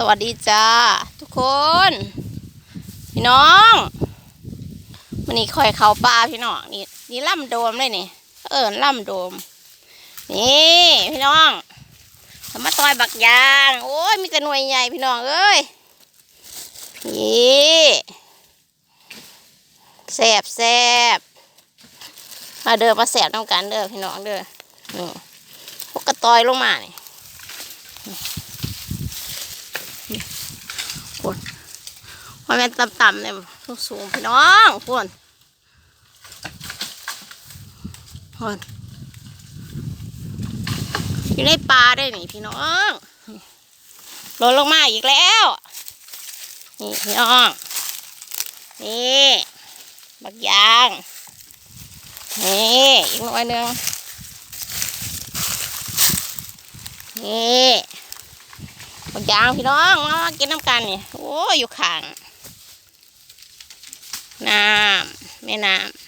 สวัสดีจ้าทุกคน พี่น้องมันนี่คอยเขาปลาพี่น้องนี่นี่ล่ำโดมเลยนี่เออล่ำโดม นี่พี่น้องทำมาตอยบักยางโอ้ยมีแต่หน่วยใหญ่พี่น้องเอ้ยนี่แสบแสบมาเดินมาแสบน้ำกันเด้อพี่น้องเด้อนี่พวกกระตอยลงมานี่ มันเป็นต่ำๆเนี่ยสูงๆพี่น้องพวนพวนอยู่ในป่าได้นี่พี่น้องลดลงมาอีกแล้ว นี่พี่น้อง นี่บักยาง นี่อีกหน่อยหนึ่งนี่ ยางพี่น้องมามากินน้ำกันนี่โอ้ยอยู่ข้างน้ำแม่น้ำ